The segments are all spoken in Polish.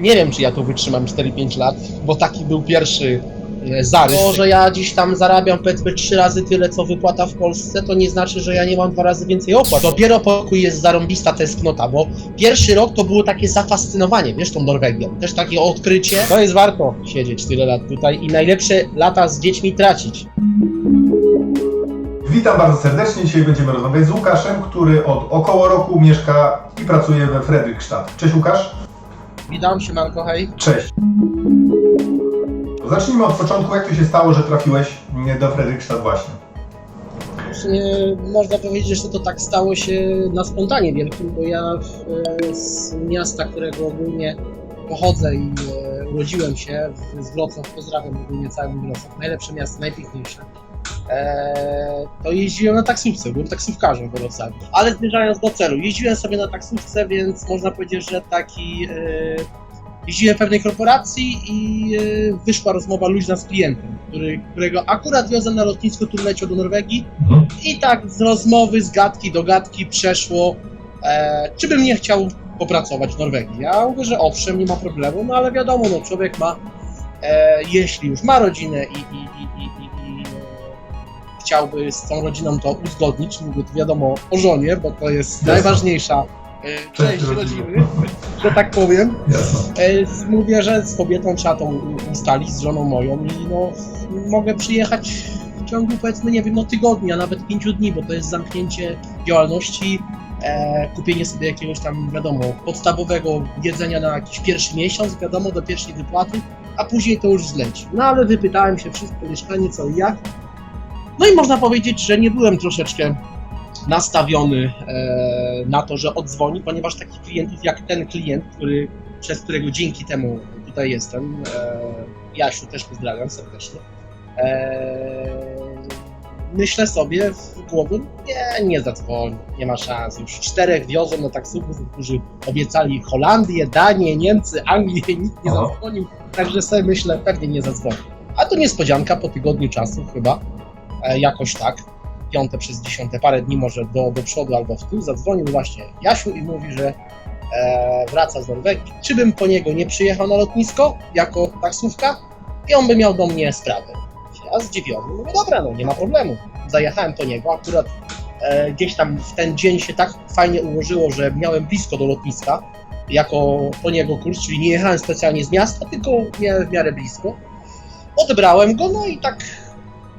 Nie wiem, czy ja tu wytrzymam 4-5 lat, bo taki był pierwszy e, zarys. To, że ja dziś tam zarabiam powiedzmy 3 razy tyle, co wypłata w Polsce, to nie znaczy, że ja nie mam dwa razy więcej opłat. Dopiero pokój jest zarąbista tęsknota, bo pierwszy rok to było takie zafascynowanie, wiesz, tą Norwegią. Też takie odkrycie. To jest warto siedzieć tyle lat tutaj i najlepsze lata z dziećmi tracić. Witam bardzo serdecznie. Dzisiaj będziemy rozmawiać z Łukaszem, który od około roku mieszka i pracuje we Fredrikstad. Cześć Łukasz. Witam się, Marko, hej. Cześć. Zacznijmy od początku. Jak to się stało, że trafiłeś do Fredrikstad właśnie? Nie, można powiedzieć, że to tak stało się na spontanie wielkim, bo ja e, z miasta, którego ogólnie pochodzę i e, urodziłem się, z Wrocław, pozdrawiam ogólnie cały Wrocław, najlepsze miasto, najpiękniejsze, to jeździłem na taksówce, byłem taksówkarzem w Wrocławiu. Ale zmierzając do celu, jeździłem sobie na taksówce, więc można powiedzieć, że taki... E, Jeździłem w pewnej korporacji i e, wyszła rozmowa luźna z klientem, który, którego akurat wiozę na lotnisko, który leciał do Norwegii i tak z rozmowy, z gadki do gadki przeszło, e, czy bym nie chciał popracować w Norwegii. Ja mówię, że owszem, nie ma problemu, no ale wiadomo, no człowiek ma, e, jeśli już ma rodzinę i, i, i, chciałby z tą rodziną to uzgodnić, mówię tu wiadomo o żonie, bo to jest Jasne. najważniejsza e, część rodziny. że tak powiem. Jasne. E, Mówię, że z kobietą trzeba to ustalić, z żoną moją i no, mogę przyjechać w ciągu powiedzmy, nie wiem, no tygodnia, nawet pięciu dni, bo to jest zamknięcie działalności, e, kupienie sobie jakiegoś tam, wiadomo, podstawowego jedzenia na jakiś pierwszy miesiąc, wiadomo, do pierwszej wypłaty, a później to już zleci. No ale wypytałem się wszystko, mieszkanie, co i jak. No i można powiedzieć, że nie byłem troszeczkę nastawiony e, na to, że odzwoni, ponieważ takich klientów jak ten klient, który, przez którego dzięki temu tutaj jestem, e, Jasiu też pozdrawiam serdecznie, e, myślę sobie w głowie, nie, nie zadzwoni, nie ma szans. Już czterech wiozą na taksówkę, którzy obiecali Holandię, Danię, Niemcy, Anglię, nikt nie zadzwonił, także sobie myślę, pewnie nie zadzwoni. A to niespodzianka po tygodniu czasu chyba, jakoś tak, piąte przez dziesiąte, parę dni może do, do przodu albo w tył, zadzwonił właśnie Jasiu i mówi, że e, wraca z Norwegii. Czy bym po niego nie przyjechał na lotnisko jako taksówka i on by miał do mnie sprawę. Ja zdziwiony, mówię, dobra, no nie ma problemu. Zajechałem po niego, akurat e, gdzieś tam w ten dzień się tak fajnie ułożyło, że miałem blisko do lotniska jako po niego kurs, czyli nie jechałem specjalnie z miasta, tylko miałem w miarę blisko. Odebrałem go, no i tak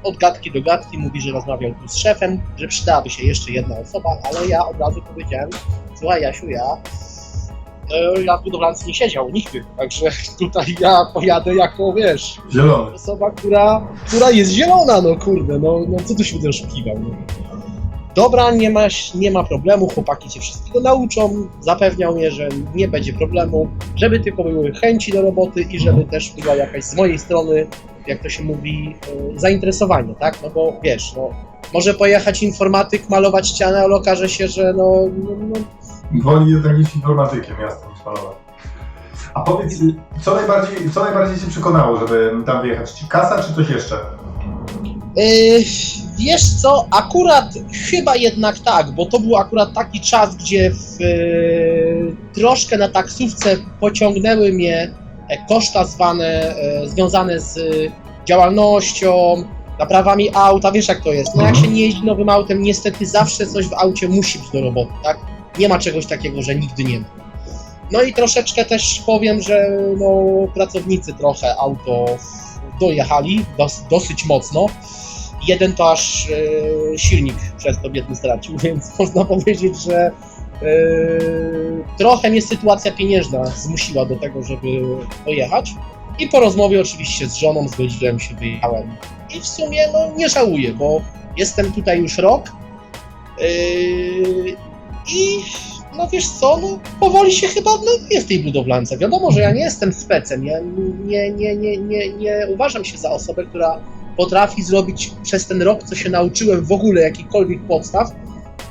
od gadki do gadki mówi, że rozmawiał tu z szefem, że przydałaby się jeszcze jedna osoba, ale ja od razu powiedziałem, słuchaj Jasiu, ja e, ja w budowlance nie siedział nigdy, także tutaj ja pojadę jako, wiesz, Zielony. osoba, która, która jest zielona, no kurde, no, no co tu się będę oszukiwał, no. Dobra, nie ma, nie ma problemu, chłopaki cię wszystkiego nauczą, zapewniał mnie, że nie będzie problemu, żeby tylko były chęci do roboty i żeby też była jakaś z mojej strony, jak to się mówi, e, zainteresowanie, tak, no bo wiesz, no, może pojechać informatyk, malować ścianę, ale okaże się, że no, no, no Woli jednak iść informatykiem, jasno, niż malować. A powiedz, co najbardziej, co najbardziej Cię przekonało, żeby tam wyjechać? Czy kasa, czy coś jeszcze? Yy, wiesz co, akurat chyba jednak tak, bo to był akurat taki czas, gdzie w, yy, troszkę na taksówce pociągnęły mnie e, koszta zwane, e, związane z działalnością, naprawami auta, wiesz jak to jest. No jak się nie jeździ nowym autem, niestety zawsze coś w aucie musi być do roboty, tak? Nie ma czegoś takiego, że nigdy nie ma. No i troszeczkę też powiem, że no, pracownicy trochę auto dojechali dos, dosyć mocno. Jeden to aż e, silnik przez to biedny stracił, więc można powiedzieć, że e, trochę mnie sytuacja pieniężna zmusiła do tego, żeby pojechać. I po rozmowie oczywiście z żoną zgodziłem się, wyjechałem. I w sumie no, nie żałuję, bo jestem tutaj już rok. Yy, I no wiesz co, no powoli się chyba no, jest w tej budowlance. Wiadomo, że ja nie jestem specem, ja nie, nie, nie, nie, nie uważam się za osobę, która potrafi zrobić przez ten rok, co się nauczyłem w ogóle jakichkolwiek podstaw.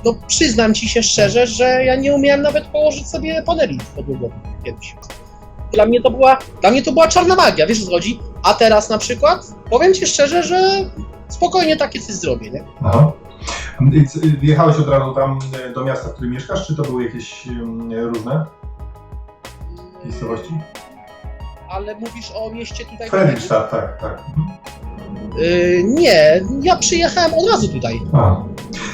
No przyznam ci się szczerze, że ja nie umiałem nawet położyć sobie paneli podłogowych kiedyś. Dla mnie to była, dla mnie to była czarna magia, wiesz o co chodzi? A teraz na przykład, powiem ci szczerze, że spokojnie takie coś zrobię, nie? Aha. C- Wjechałeś od razu tam e, do miasta, w którym mieszkasz, czy to były jakieś różne miejscowości? ale mówisz o mieście tutaj. Fredrikstad, tak, tak. Mhm. Yy, nie, ja przyjechałem od razu tutaj. A,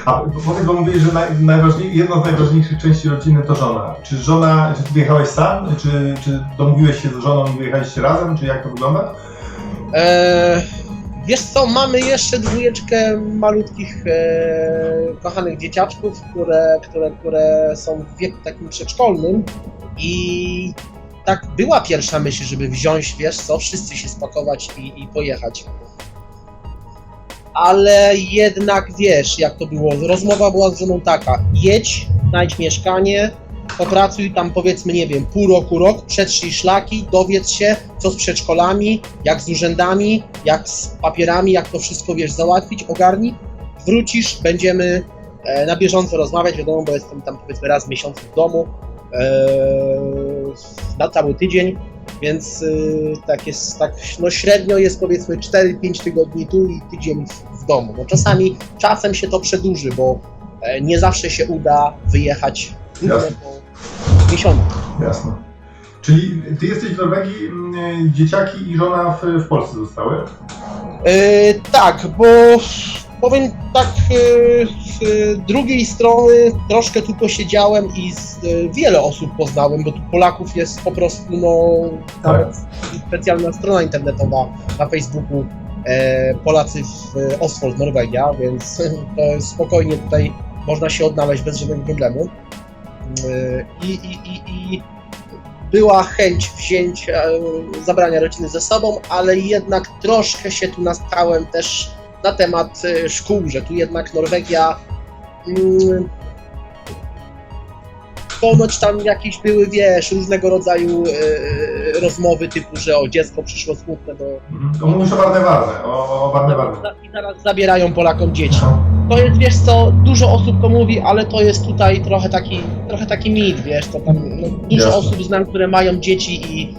A bo mówisz, że naj, najważniej, jedną z najważniejszych części rodziny to żona. Czy żona, czy ty wyjechałeś sam, czy, czy domówiłeś się z żoną i wyjechaliście razem, czy jak to wygląda? E, wiesz co, mamy jeszcze dwójeczkę malutkich, e, kochanych dzieciaczków, które, które, które są w wieku takim przedszkolnym i tak była pierwsza myśl, żeby wziąć, wiesz co, wszyscy się spakować i, i pojechać. Ale jednak wiesz, jak to było. Rozmowa była z żoną taka: jedź, znajdź mieszkanie, popracuj tam powiedzmy, nie wiem, pół roku, rok, przetrzyj szlaki, dowiedz się, co z przedszkolami, jak z urzędami, jak z papierami, jak to wszystko wiesz załatwić, ogarnij, wrócisz, będziemy e, na bieżąco rozmawiać, wiadomo, bo jestem tam powiedzmy raz w miesiącu w domu, e, na cały tydzień, więc e, tak jest, tak no średnio jest powiedzmy 4-5 tygodni tu i tydzień w, w domu. No czasami, czasem się to przedłuży, bo e, nie zawsze się uda wyjechać Jasne. po miesiącu. Jasne. Czyli ty jesteś w Norwegii, mm, dzieciaki i żona w, w Polsce zostały? E, tak, bo powiem tak, e, z drugiej strony troszkę tu posiedziałem i z, e, wiele osób poznałem, bo tu Polaków jest po prostu, no, nawet specjalna strona internetowa na Facebooku e, Polacy w e, Oswald, Norwegia, więc to spokojnie tutaj można się odnaleźć bez żadnego problemu. E, I, i, i, i była chęć wzięcia, e, zabrania rodziny ze sobą, ale jednak troszkę się tu natkałem też na temat e, szkół, że tu jednak Norwegia mm, ponoć tam jakieś były, wiesz, różnego rodzaju e, rozmowy typu, że o dziecko przyszło smutne do... Mhm. To mówisz o Barnewarne, o, o Barnewarne. I zaraz zabierają Polakom dzieci. To jest, wiesz co, dużo osób to mówi, ale to jest tutaj trochę taki, trochę taki mit, wiesz, to tam no, dużo Jasne. osób znam, które mają dzieci i,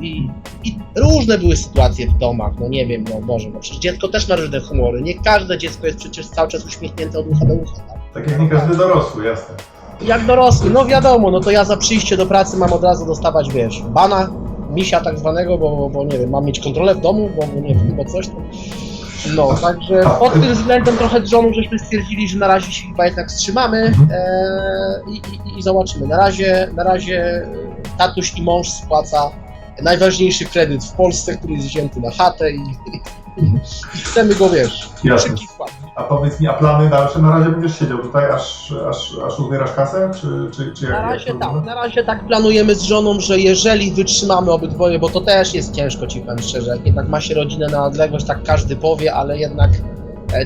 i, i różne były sytuacje w domach, no nie wiem, no może, no przecież dziecko też ma różne humory, nie każde dziecko jest przecież cały czas uśmiechnięte od ucha do ucha, tak? Tak jak nie każdy dorosły, jasne. Jak dorosły, no wiadomo, no to ja za przyjście do pracy mam od razu dostawać, wiesz, bana, misia tak zwanego, bo, bo nie wiem, mam mieć kontrolę w domu, bo nie wiem, bo coś tam. No, także pod tym względem trochę z żoną żeśmy stwierdzili, że na razie się chyba jednak wstrzymamy Mhm. e, i, i, i zobaczymy. Na razie, na razie tatuś i mąż spłaca najważniejszy kredyt w Polsce, który jest wzięty na chatę i, i, i chcemy go, wiesz, Jasne. szybkich płat. A powiedz mi, a plany dalsze? Na razie będziesz siedział tutaj, aż, aż, aż uzbierasz kasę? Czy, czy, czy jak, Na jak razie to tak, wygląda? na razie tak planujemy z żoną, że jeżeli wytrzymamy obydwoje, bo to też jest ciężko ci powiem szczerze, jak jednak ma się rodzinę na odległość, tak każdy powie, ale jednak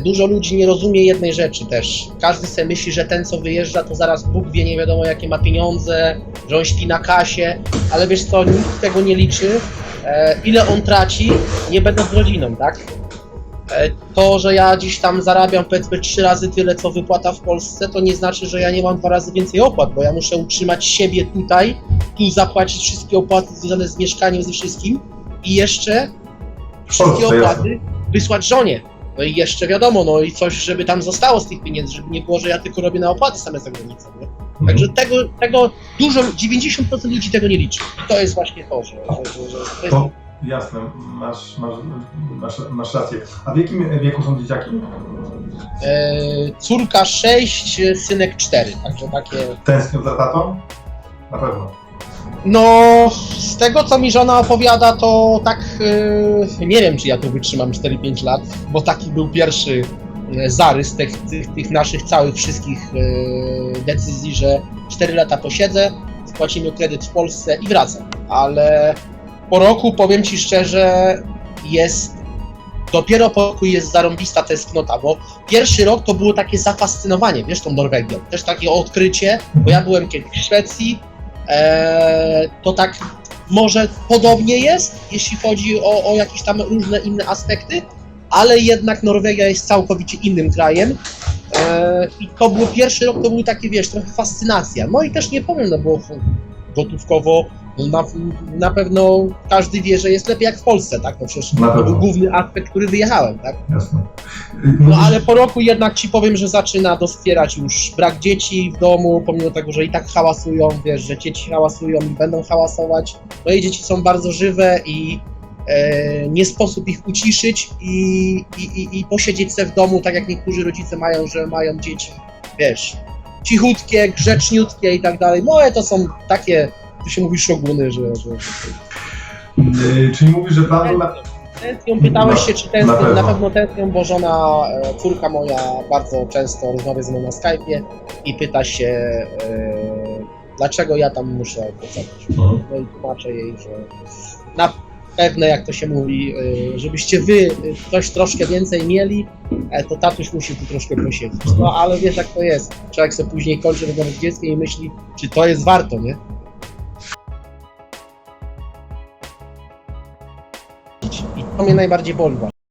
dużo ludzi nie rozumie jednej rzeczy też. Każdy sobie myśli, że ten co wyjeżdża, to zaraz Bóg wie nie wiadomo jakie ma pieniądze, że on śpi na kasie, ale wiesz co, nikt tego nie liczy, e, ile on traci, nie będąc z rodziną, tak? E, To, że ja gdzieś tam zarabiam powiedzmy trzy razy tyle, co wypłata w Polsce, to nie znaczy, że ja nie mam dwa razy więcej opłat, bo ja muszę utrzymać siebie tutaj, tu zapłacić wszystkie opłaty związane z mieszkaniem, ze wszystkim i jeszcze wszystkie opłaty wysłać żonie. No i jeszcze wiadomo, no i coś, żeby tam zostało z tych pieniędzy, żeby nie było, że ja tylko robię na opłaty same za granicą, nie? Mhm. Także tego, tego dużo, 90% ludzi tego nie liczy. I to jest właśnie to, że, że, że, to jest jasne, masz, masz, masz, masz rację. A w jakim wieku są dzieciaki? E, córka 6, synek 4, także takie. Tęsknią za tatą? Na pewno. No, z tego co mi żona opowiada, to tak e, nie wiem, czy ja tu wytrzymam 4-5 lat, bo taki był pierwszy e, zarys tych, tych, tych naszych całych wszystkich e, decyzji, że 4 lata posiedzę, spłacimy kredyt w Polsce i wracam. Ale po roku powiem ci szczerze, jest. Dopiero po roku jest zarąbista tęsknota, bo pierwszy rok to było takie zafascynowanie, wiesz, tą Norwegią. Też takie odkrycie, bo ja byłem kiedyś w Szwecji, e, to tak może podobnie jest, jeśli chodzi o, o jakieś tam różne inne aspekty, ale jednak Norwegia jest całkowicie innym krajem. E, I to był pierwszy rok, to był takie, wiesz, trochę fascynacja. No i też nie powiem, no bo gotówkowo Na, na pewno każdy wie, że jest lepiej jak w Polsce, tak? To przecież to był główny aspekt, który wyjechałem, tak? Jasne. No ale po roku jednak ci powiem, że zaczyna doskwierać już brak dzieci w domu, pomimo tego, że i tak hałasują, wiesz, że dzieci hałasują i będą hałasować. Moje dzieci są bardzo żywe i e, nie sposób ich uciszyć i, i, i, i posiedzieć se w domu, tak jak niektórzy rodzice mają, że mają dzieci, wiesz, cichutkie, grzeczniutkie i tak dalej. Moje to są takie, tu się mówi szoguny, że... że... Y, Czyli mówisz, że plan był na... Pytałeś się, czy tęsknią, Na pewno. na pewno bo żona, e, córka moja bardzo często rozmawia ze mną na Skype'ie i pyta się, e, dlaczego ja tam muszę pracować. Mhm. No i tłumaczę jej, że na pewne, jak to się mówi, e, żebyście wy coś troszkę więcej mieli, e, to tatuś musi tu troszkę posiedzieć. Mhm. No ale wiesz jak to jest, człowiek sobie później kończy rozmowę z dzieckiem i myśli, czy to jest warto, nie? Mnie najbardziej właśnie.